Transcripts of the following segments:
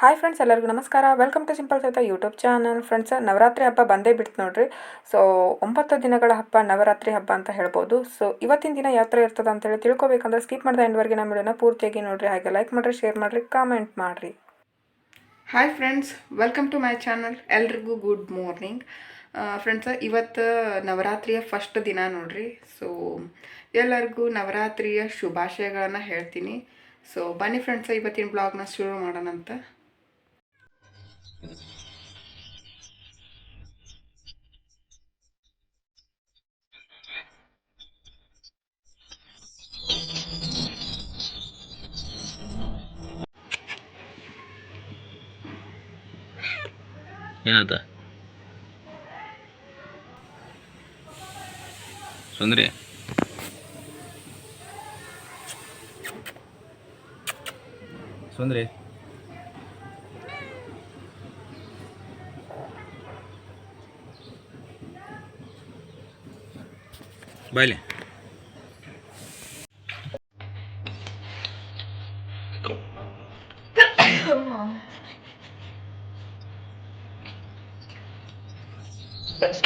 Hi friends ಎಲ್ಲರಿಗೂ ನಮಸ್ಕಾರ. Welcome to simple ಸಹಿತ ಯೂಟ್ಯೂಬ್ ಚಾನಲ್ ಫ್ರೆಂಡ್ಸ್ ನವರಾತ್ರಿ ಹಬ್ಬ ಬಂದೇ ಬಿಡ್ತು ನೋಡ್ರಿ. ಸೊ ಒಂಬತ್ತು ದಿನಗಳ ಹಬ್ಬ, ನವರಾತ್ರಿ ಹಬ್ಬ ಅಂತ ಹೇಳ್ಬೋದು. ಸೊ ಇವತ್ತಿನ ದಿನ ಯಾವ ಥರ ಇರ್ತದೆ ಅಂತೇಳಿ ತಿಳ್ಕೊಬೇಕಂದ್ರೆ ಸ್ಕಿಪ್ ಮಾಡಿದ ಎಂಡ್ವರೆಗೆ ನಮ್ಮ ವಿಡಿಯೋನ ಪೂರ್ತಿಯಾಗಿ ನೋಡ್ರಿ. ಹಾಗೆ ಲೈಕ್ ಮಾಡಿರಿ ಶೇರ್ ಮಾಡಿರಿ ಕಾಮೆಂಟ್ ಮಾಡಿರಿ. Hi friends welcome to my channel ಎಲ್ರಿಗೂ ಗುಡ್ ಮಾರ್ನಿಂಗ್ ಫ್ರೆಂಡ್ಸ್ ಇವತ್ತು ನವರಾತ್ರಿಯ ಫಸ್ಟ್ ದಿನ ನೋಡ್ರಿ. ಸೊ ಎಲ್ಲರಿಗೂ ನವರಾತ್ರಿಯ ಶುಭಾಶಯಗಳನ್ನು ಹೇಳ್ತೀನಿ. ಸೊ ಬನ್ನಿ ಫ್ರೆಂಡ್ಸ್ ಇವತ್ತಿನ ಬ್ಲಾಗ್ನ ಶುರು ಮಾಡೋಣಂತ. ಏನಾತ ಸುಂದ್ರಿ ಸುಂದ್ರಿ ಬಾಯ್ಲಿ ಇನ್ನು Let's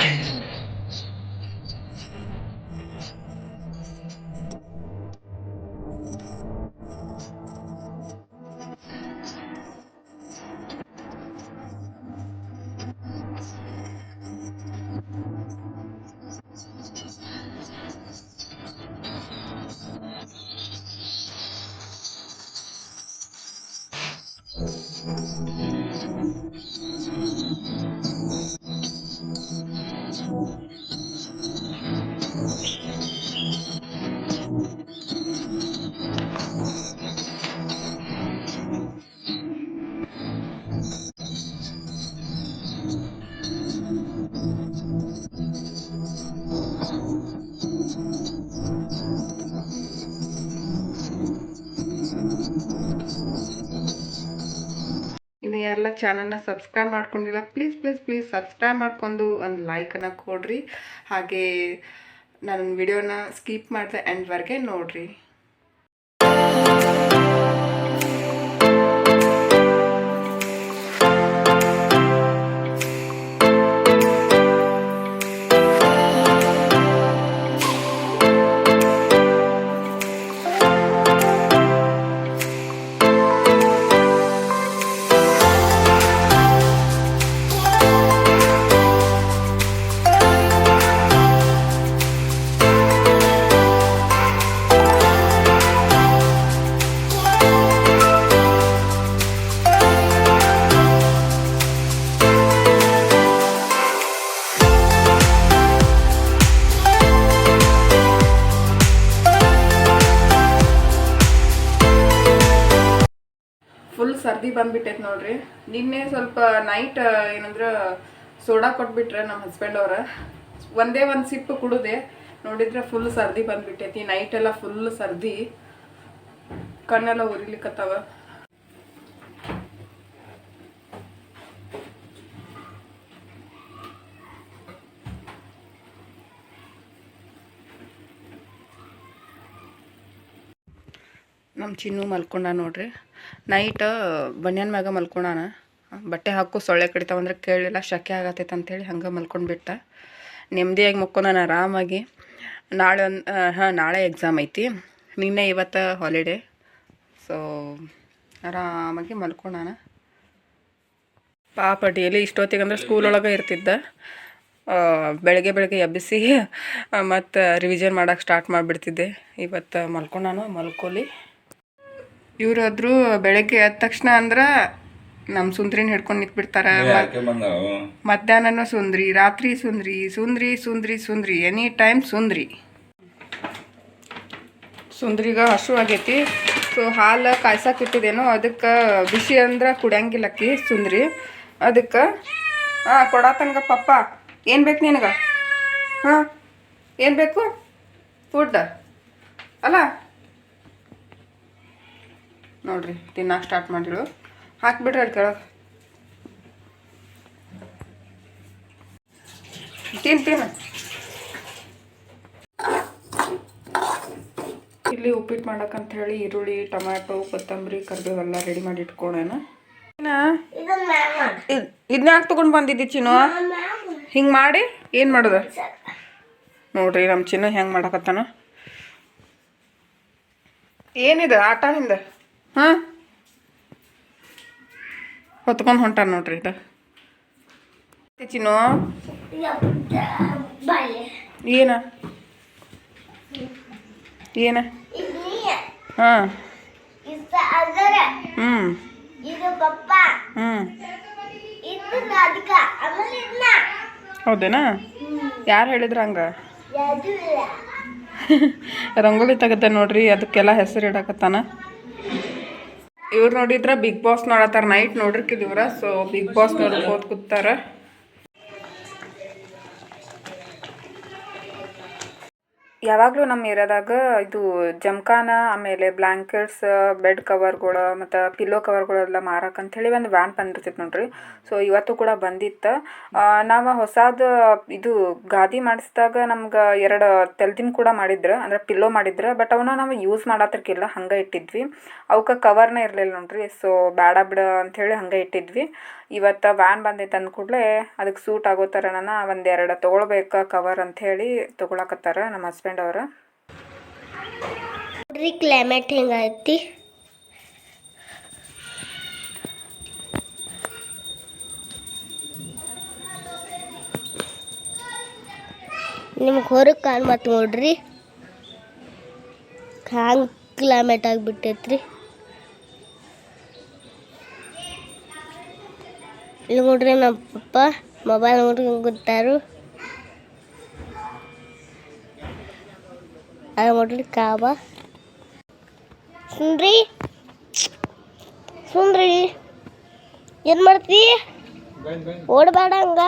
ಚಾನಲ್ನ ಸಬ್ಸ್ಕ್ರೈಬ್ ಮಾಡ್ಕೊಂಡಿಲ್ಲ ಪ್ಲೀಸ್ ಪ್ಲೀಸ್ ಪ್ಲೀಸ್ ಸಬ್ಸ್ಕ್ರೈಬ್ ಮಾಡ್ಕೊಂಡು ಒಂದು ಲೈಕನ್ನು ಕೊಡ್ರಿ. ಹಾಗೆ ನನ್ನ ವಿಡಿಯೋನ ಸ್ಕಿಪ್ ಮಾಡಿದೆ ಎಂಡ್ವರೆಗೆ ನೋಡ್ರಿ. ಸರ್ದಿ ಬಂದ್ಬಿಟ್ಟೈತೆ ನೋಡ್ರಿ. ನಿನ್ನೆ ಸ್ವಲ್ಪ ನೈಟ್ ಏನಂದ್ರೆ ಸೋಡಾ ಕೊಟ್ಬಿಟ್ರೆ ನಮ್ಮ ಹಸ್ಬೆಂಡ್ ಅವ್ರ. ಒಂದೇ ಒಂದು ಸಿಪ್ಪು ಕುಡಿದೆ. ನೋಡಿದ್ರೆ ಫುಲ್ ಸರ್ದಿ ಬಂದ್ಬಿಟ್ಟೈತಿ. ನೈಟ್ ಎಲ್ಲ ಫುಲ್ ಸರ್ದಿ. ಕಣ್ಣೆಲ್ಲ ಉರಿಲಿಕ್ಕತ್ತಾವ ನಮ್ಮ ಚಿನ್ನು ಮಲ್ಕೊಂಡ ನೋಡ್ರಿ. ನೈಟ್ ಬನ್ಯನ್ ಮ್ಯಾಗ ಮಲ್ಕೊಂಡಾನ. ಬಟ್ಟೆ ಹಾಕು, ಸೊಳ್ಳೆ ಕಡಿತಾವಂದ್ರೆ ಕೇಳಿಲ್ಲ, ಶಕೆ ಆಗತ್ತೈತೆ ಅಂತೇಳಿ ಹಂಗೆ ಮಲ್ಕೊಂಡ್ಬಿಟ್ಟ ನೆಮ್ಮದಿಯಾಗಿ ಮಕ್ಕೊಂಡಾನ ಆರಾಮಾಗಿ. ನಾಳೆ ಒಂದು ಹಾಂ, ನಾಳೆ ಎಕ್ಸಾಮ್ ಐತಿ. ನಿನ್ನೆ ಇವತ್ತು ಹಾಲಿಡೇ ಸೊ ಆರಾಮಾಗಿ ಮಲ್ಕೊಂಡಾನ. ಪಾಪ ಡೇಲಿ ಇಷ್ಟೊತ್ತಿಗೆ ಅಂದ್ರೆ ಸ್ಕೂಲ್ ಒಳಗೆ ಇರ್ತಿದ್ದ. ಬೆಳಗ್ಗೆ ಬೆಳಗ್ಗೆ ಎಬ್ಬಿಸಿ ಮತ್ತು ರಿವಿಷನ್ ಮಾಡೋಕೆ ಸ್ಟಾರ್ಟ್ ಮಾಡಿಬಿಡ್ತಿದ್ದೆ. ಇವತ್ತು ಮಲ್ಕೊಂಡಾನ, ಮಲ್ಕೊಲಿ. ಇವ್ರಾದ್ರು ಬೆಳಗ್ಗೆ ಎದ್ದ ತಕ್ಷಣ ಅಂದ್ರೆ ನಮ್ಮ ಸುಂದ್ರಿನ ಹಿಡ್ಕೊಂಡು ನಿಂತ್ಬಿಡ್ತಾರ. ಮಧ್ಯಾಹ್ನನೂ ಸುಂದ್ರಿ ರಾತ್ರಿ ಸುಂದ್ರಿ ಸುಂದ್ರಿ ಸುಂದ್ರಿ ಸುಂದ್ರಿ ಎನಿ ಟೈಮ್ ಸುಂದ್ರಿ. ಸುಂದ್ರಿಗ ಹಸು ಆಗೈತಿ. ಸೊ ಹಾಲು ಕಾಯ್ಸಕ್ಕೆ ಇಟ್ಟಿದ್ದೇನೋ ಅದಕ್ಕೆ ಬಿಸಿ ಅಂದ್ರೆ ಕುಡಿಯಂಗಿಲ್ಲಕ್ಕಿ ಸುಂದ್ರಿ. ಅದಕ್ಕೆ ಹಾಂ ಕೊಡತಂಗ ಪಪ್ಪ ಏನು ಬೇಕು ನಿನಗೆ? ಹಾಂ ಏನು ಬೇಕು? ಫುಡ್ ಅಲ್ಲ ನೋಡ್ರಿ ತಿನ್ನಕ್ಕೆ ಸ್ಟಾರ್ಟ್ ಮಾಡಿಳು ಹಾಕ್ಬಿಡ್ರಿ ಅಲ್ಲಿ ಕೆಳಗೆ. ತಿನ್ ತಿನ್ನ ಇಲ್ಲಿ ಉಪ್ಪಿಟ್ಟು ಮಾಡಕ್ಕಂತ ಹೇಳಿ ಈರುಳ್ಳಿ ಟೊಮ್ಯಾಟೊ ಕೊತ್ತಂಬರಿ ಕರಿಬೇವೆಲ್ಲ ರೆಡಿ ಮಾಡಿ ಇಟ್ಕೊಳ್ಳೋಣ ಇದನ್ನ ಯಾಕೆ ತೊಗೊಂಡು ಬಂದಿದ್ದಿ ಚಿನ್ನು? ಹಿಂಗೆ ಮಾಡಿ ಏನು ಮಾಡೋದು? ನೋಡ್ರಿ ನಮ್ಮ ಚಿನ್ನು ಹೆಂಗೆ ಮಾಡಕತ್ತಾನ. ಏನಿದೆ ಆಟ ಹಿಂದೆ? ಹಾಂ? ಹೊತ್ಕೊಂಡು ಹೊಂಟಾನ ನೋಡ್ರಿ ಇದು. ಚಿನ್ನು? ಏನ? ಏನ? ಹಾಂ. ಹ್ಞೂ ಹ್ಞೂ ಹೌದೇನಾ? ಯಾರು ಹೇಳಿದ್ರ ಹಂಗ? ರಂಗೋಲಿ ತೆಗದ ನೋಡ್ರಿ ಅದಕ್ಕೆಲ್ಲ ಹೆಸರು ಇಡಕತ್ತಾನ. ಇವ್ರು ನೋಡಿದ್ರ ಬಿಗ್ ಬಾಸ್ ನೋಡತ್ತಾರ ನೈಟ್ ನೋಡಿರ್ಕಿದ್ ಇವ್ರ ಸೊ ಬಿಗ್ ಬಾಸ್ ನೋಡಕ್ ಕೂತಾರ. ಯಾವಾಗಲೂ ನಮ್ಮ ಏರಿಯಾದಾಗ ಇದು ಜಮ್ಖಾನ ಆಮೇಲೆ ಬ್ಲ್ಯಾಂಕೆಟ್ಸ್ ಬೆಡ್ ಕವರ್ಗಳು, ಮತ್ತು ಪಿಲ್ಲೋ ಕವರ್ಗಳೆಲ್ಲ ಮಾರಕ್ಕೆ ಅಂಥೇಳಿ ಒಂದು ವ್ಯಾನ್ ಬಂದಿರ್ತೈತೆ ನೋಡಿರಿ. ಸೊ ಇವತ್ತು ಕೂಡ ಬಂದಿತ್ತು. ನಾವು ಹೊಸದು ಇದು ಗಾದಿ ಮಾಡಿಸಿದಾಗ ನಮ್ಗೆ ಎರಡು ತೆಲ್ದಿನ ಕೂಡ ಮಾಡಿದ್ರು, ಅಂದ್ರೆ ಪಿಲ್ಲೋ ಮಾಡಿದ್ರು, ಬಟ್ ಅವನ್ನ ನಾವು ಯೂಸ್ ಮಾಡತ್ತಿರ್ಕಿಲ್ಲ ಹಂಗೆ ಇಟ್ಟಿದ್ವಿ. ಅವಕ್ಕೆ ಕವರ್ನ ಇರಲಿಲ್ಲ ನೋಡಿರಿ, ಸೊ ಬೇಡ ಬಿಡ ಅಂಥೇಳಿ ಹಂಗೆ ಇಟ್ಟಿದ್ವಿ. ಇವತ್ತು ವ್ಯಾನ್ ಬಂದೈತೆ ಅಂದ ಕೂಡಲೇ ಅದಕ್ಕೆ ಸೂಟ್ ಆಗೋ ಥರ ನಾನು ಒಂದೆರಡು ತೊಗೊಳ್ಬೇಕು ಕವರ್ ಅಂಥೇಳಿ ತೊಗೊಳಕತ್ತಾರ ನಮ್ಮ ಹಸ್ಬೆಂಡ್. ನೋಡ್ರಿ ಕ್ಲೈಮೇಟ್ ಹೆಂಗೈತಿ? ನಿಮ್ಗೆ ಹೊರಗೆ ಕಾಣ್ಮತ್ ನೋಡ್ರಿ. ಹ್ಯಾಂಗೆ ಕ್ಲೈಮೇಟ್ ಆಗಿಬಿಟ್ಟೈತ್ರಿ. ಇಲ್ಲಿ ನೋಡ್ರಿ ನಮ್ಮ ಪಪ್ಪ ಮೊಬೈಲ್ ನೋಡ್ಕೊಂಡು ಕೂತಾರು. ಅದು ನೋಡ್ರಿ ಕಾಬ ಸುಂದ್ರಿ ಸುಂದ್ರಿ ಏನು ಮಾಡ್ತಿ ಓಡಬೇಡ ಹಂಗ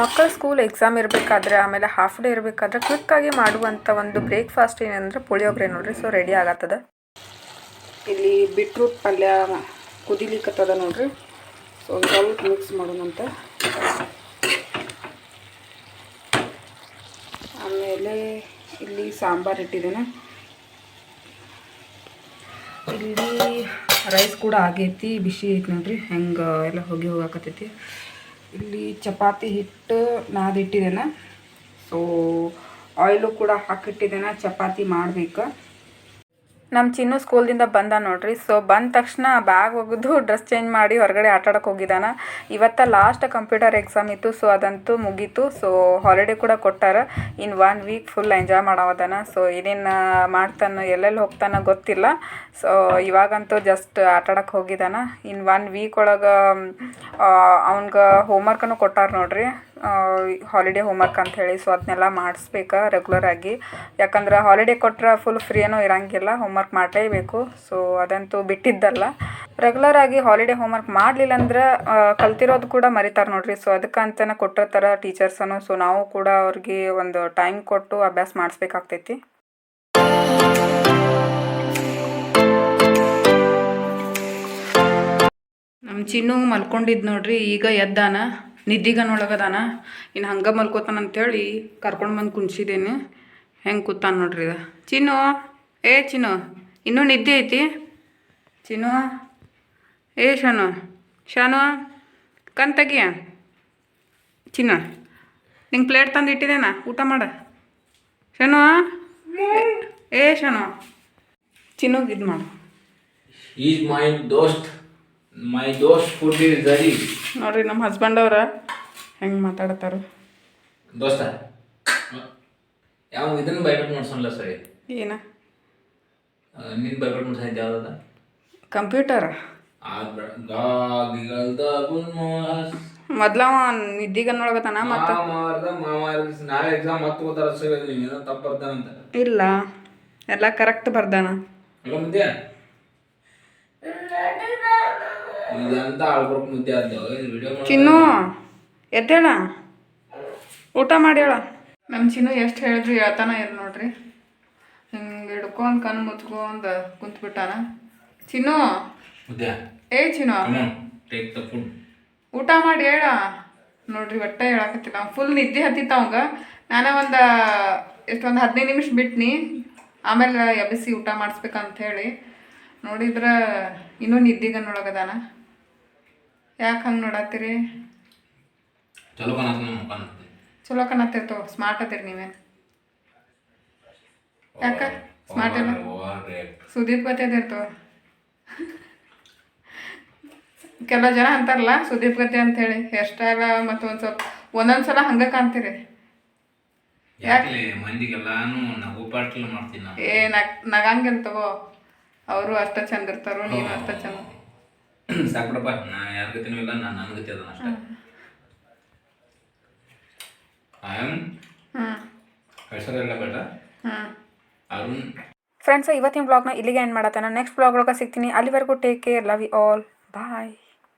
ಮಕ್ಕಳ ಸ್ಕೂಲ್ ಎಕ್ಸಾಮ್ ಇರಬೇಕಾದ್ರೆ, ಆಮೇಲೆ ಹಾಫ್ ಡೇ ಇರಬೇಕಾದ್ರೆ ಕ್ವಿಕ್ಕಾಗಿ ಮಾಡುವಂಥ ಒಂದು ಬ್ರೇಕ್ಫಾಸ್ಟ್ ಏನಂದ್ರೆ ಪುಳಿಯೋಗರೆ ನೋಡ್ರಿ ಸೊ ರೆಡಿ ಆಗತ್ತದ. ಇಲ್ಲಿ ಬಿಟ್ರೂಟ್ ಪಲ್ಯ ಕುದಿಲಿಕ್ಕತ್ತದ ನೋಡ್ರಿ ಸೊ ಸ್ವಲ್ಪ ಮಿಕ್ಸ್ ಮಾಡೋಣಂತ. ಆಮೇಲೆ ಇಲ್ಲಿ ಸಾಂಬಾರು ಇಟ್ಟಿದ್ದೇನೆ. ಇಲ್ಲಿ ರೈಸ್ ಕೂಡ ಆಗೈತಿ, ಬಿಸಿ ಐತಿ ನೋಡ್ರಿ, ಹೆಂಗೆ ಎಲ್ಲ ಹೋಗಿ ಹೋಗಾಕತ್ತೈತಿ. ಇಲ್ಲಿ ಚಪಾತಿ ಹಿಟ್ಟು ನಾದಿಟ್ಟಿದ್ದೇನೆ. ಸೊ ಆಯಿಲು ಕೂಡ ಹಾಕಿಟ್ಟಿದ್ದೇನೆ ಚಪಾತಿ ಮಾಡ್ಬೇಕು. ನಮ್ಮ ಚಿನ್ನು ಸ್ಕೂಲ್ದಿಂದ ಬಂದ ನೋಡ್ರಿ. ಸೊ ಬಂದ ತಕ್ಷಣ ಬ್ಯಾಗ್ ಒಗೆದು ಡ್ರೆಸ್ ಚೇಂಜ್ ಮಾಡಿ ಹೊರಗಡೆ ಆಟಾಡಕ್ಕೆ ಹೋಗಿದ್ದಾನೆ ಇವತ್ತ ಲಾಸ್ಟ್ ಕಂಪ್ಯೂಟರ್ ಎಕ್ಸಾಮ್ ಇತ್ತು ಸೊ ಅದಂತೂ ಮುಗೀತು. ಸೊ ಹಾಲಿಡೇ ಕೂಡ ಕೊಟ್ಟಾರ. In one week full enjoy ಮಾಡೋದನ so ಏನೇನು ಮಾಡ್ತಾನ, ಎಲ್ಲೆಲ್ಲಿ ಹೋಗ್ತಾನ ಗೊತ್ತಿಲ್ಲ. ಸೊ ಇವಾಗಂತೂ ಜಸ್ಟ್ ಆಟಾಡಕ್ಕೆ ಹೋಗಿದ್ದಾನ ಇನ್ ಒನ್ ವೀಕ್ ಒಳಗೆ ಅವ್ನ್ಗೆ ಹೋಮ್ವರ್ಕನ್ನು ಕೊಟ್ಟಾರ ನೋಡ್ರಿ. ಹಾಲಿಡೇ ಹೋಮ್ವರ್ಕ್ ಅಂತ ಹೇಳಿ ಸೊ ಅದನ್ನೆಲ್ಲ ಮಾಡಿಸ್ಬೇಕು ರೆಗ್ಯುಲರ್ ಆಗಿ. ಯಾಕಂದ್ರೆ ಹಾಲಿಡೇ ಕೊಟ್ಟರೆ ಫುಲ್ ಫ್ರೀ ಏನೂ ಇರಂಗಿಲ್ಲ ಹೋಮ್ವರ್ಕ್ ಮಾಡಲೇಬೇಕು ಸೊ ಅದಂತೂ ಬಿಟ್ಟಿದ್ದಲ್ಲ. ರೆಗ್ಯುಲರ್ ಆಗಿ ಹಾಲಿಡೇ ಹೋಮ್ವರ್ಕ್ ಮಾಡಲಿಲ್ಲ ಅಂದ್ರೆ ಕಲ್ತಿರೋದು ಕೂಡ ಮರಿತಾರೆ ನೋಡ್ರಿ ಸೊ ಅದಕ್ಕೆ ಅಂತಲೇ ಕೊಟ್ಟಿರ್ತಾರೆ ಟೀಚರ್ಸನ್ನು ಸೊ ನಾವು ಕೂಡ ಅವ್ರಿಗೆ ಒಂದು ಟೈಮ್ ಕೊಟ್ಟು ಅಭ್ಯಾಸ ಮಾಡಿಸ್ಬೇಕಾಗ್ತೈತಿ. ನಮ್ಮ ಚಿನ್ನು ಮಲ್ಕೊಂಡಿದ್ದು ನೋಡ್ರಿ, ಈಗ ಎದ್ದಾನ. ನಿದ್ದಿಗನೊಳಗದಾನ. ಇನ್ನು ಹಂಗೆ ಮಲ್ಕೋತಾನ ಅಂತೇಳಿ ಕರ್ಕೊಂಡು ಬಂದು ಕುಣ್ಸಿದ್ದೇನೆ ಹೆಂಗೆ ಕೂತಾನ ನೋಡ್ರಿ ಇದು. ಚಿನ್ನು, ಏ ಚಿನ್ನು, ಇನ್ನೂ ನಿದ್ದೆ ಐತಿ? ಚಿನ್ನು, ಏ ಶಾನು ಶಾನು ಚಿನ್ನ ಚಿನ್ನು, ನಿಂಗೆ ಪ್ಲೇಟ್ ತಂದು ಇಟ್ಟಿದ್ದೇನಾ ಊಟ ಮಾಡ. ಶಾನು, ಏ ಶಾನು, ಚಿನ್ನು ಇದು ಮಾಡು. ಈಸ್ ಮೈ ದೋಸ್ತ್. ಮೈ ದೋಸ್ ಫುಡ್ ಇಸ್ ರೆಡಿ ನೋಡ್ರಿ ನಮ್ಮ ಹಸ್ಬೆಂಡ್ ಅವ್ರ ಹೆಂಗೆ ಮಾತಾಡ್ತಾರ. ದೋಸ್ತ ಯಾವ ಇದನ್ನ ಬೈಬಿಟ್ ಮಾಡ್ಸೋಲ್ಲ ಸರಿ? ಏನ? ನಿನ್ ಬೈಬಿಟ್ ಮಾಡ್ಸೈತೆ ಯಾವ್ದದ? ಕಂಪ್ಯೂಟರ್ ಮೊದ್ಲ ಮೊದ್ಲವ ನಿದ್ದಿಗನ್ನೊಳಗತಾನ ಮತ್ತು? ನಾಳೆ ಎಕ್ಸಾಮ್ ಮತ್ತೆ ಓದಾರ ಸರಿ ನೀನು ಏನೋ ತಪ್ಪು ಬರ್ತಾನಂತ ಇಲ್ಲ. ಎಲ್ಲ ಕರೆಕ್ಟ್ ಬರ್ದಾನ. ಮುದ್ದೆ ಇದಂತ ಆಳ್ಬರ್ಕ್ ಮುದ್ದೆ ಆದ್ದು ವಿಡಿಯೋ ಚಿನ್ನು ಎದ್ದೇಳ? ಊಟ ಮಾಡಿ ಹೇಳ. ನಮ್ಮ ಚಿನ್ನು ಎಷ್ಟು ಹೇಳಿದ್ರು ಹೇಳ್ತಾನ ಇಲ್ಲ ನೋಡ್ರಿ. ಹಿಂಗೆ ಹಿಡ್ಕೊಂಡು ಕಣ್ಣು ಮುಚ್ಕೊಂಡು ಕುಂತ್ಬಿಟ್ಟಾನ ಚಿನ್ನು ಏ ಚಿನ್ನು. ಊಟ ಮಾಡಿ ಹೇಳ. ನೋಡ್ರಿ ಒಟ್ಟೆ ಹೇಳಕತ್ತಿಲ್ಲ. ಅವ್ನು ಫುಲ್ ನಿದ್ದೆ ಹತ್ತಿತ್ತ ಅವಂಗ. ನಾನೇ ಒಂದು ಎಷ್ಟೊಂದು ಹದಿನೈದು ನಿಮಿಷ ಬಿಟ್ನಿ. ಆಮೇಲೆ ಎಬ್ಬಿಸಿ ಊಟ ಮಾಡಿಸ್ಬೇಕಂತ ಹೇಳಿ. ನೋಡಿದ್ರೆ ಇನ್ನೂ ನಿದ್ದಿಗನ್ನೊಳಗದಾನ. ಯಾಕೆ ಹಂಗೆ ನೋಡತ್ತೀರಿ? ಚಲೋ ಕಾಣತ್ತೆ ನಿಮ್ಮ ಮುಖ ಚಲೋ ಕಾಣತ್ತಿರ್ತವ ಸ್ಮಾರ್ಟ್ ಅದಿರಿ ನೀವೇ. ಯಾಕ? ಸ್ಮಾರ್ಟ್ ಇಲ್ಲ ಸುದೀಪ್ ಗತಿ ಅದಿರ್ತವ ಕೆಲವು ಜನ ಅಂತಾರಲ್ಲ ಸುದೀಪ್ ಗತಿ ಅಂತ ಹೇಳಿ ಹೇರ್ ಸ್ಟೈಲ್ ಮತ್ತು ಒಂದು ಸ್ವಲ್ಪ ಒಂದೊಂದು ಸಲ ಹಂಗೆ ಕಾಣ್ತೀರಿ. ಯಾಕೆ? ಮಂದಿಗೆಲ್ಲಾನು ನಗು ಪಾಟ್ಲ ಮಾಡ್ತೀನಿ ಏ ನಗಂಗಿಲ್ ನಗಂಗಿಲ್ಲ ತಗೋ. ಅವರು ಅಷ್ಟ ಚಂದ ಇರ್ತಾರೋ ನೀನು ಅಷ್ಟ ಚಂದ. ಸಾಕ್ಬಿಡಪ್ಪ ನಾ ಯಾರ ಗತಿನೂ ಇಲ್ಲ ನಾನು ನನ್ನ ಗತಿ ಅದನ್ನ ಅಷ್ಟೇ. ಐ ಆಮ್ ಹೆಸರೆಲ್ಲ ಬೇಡ ಹ್ಞೂ ಅರುಣ್. ಫ್ರೆಂಡ್ಸ್ ಇವತ್ತಿನ ಬ್ಲಾಗ್ನ ಇಲ್ಲಿಗೆ ಎಂಡ್ ಮಾಡತ್ತೇನೆ. ನೆಕ್ಸ್ಟ್ ಬ್ಲಾಗ್ ಒಳಗೆ ಸಿಗ್ತೀನಿ. ಅಲ್ಲಿವರೆಗೂ take care love you all bye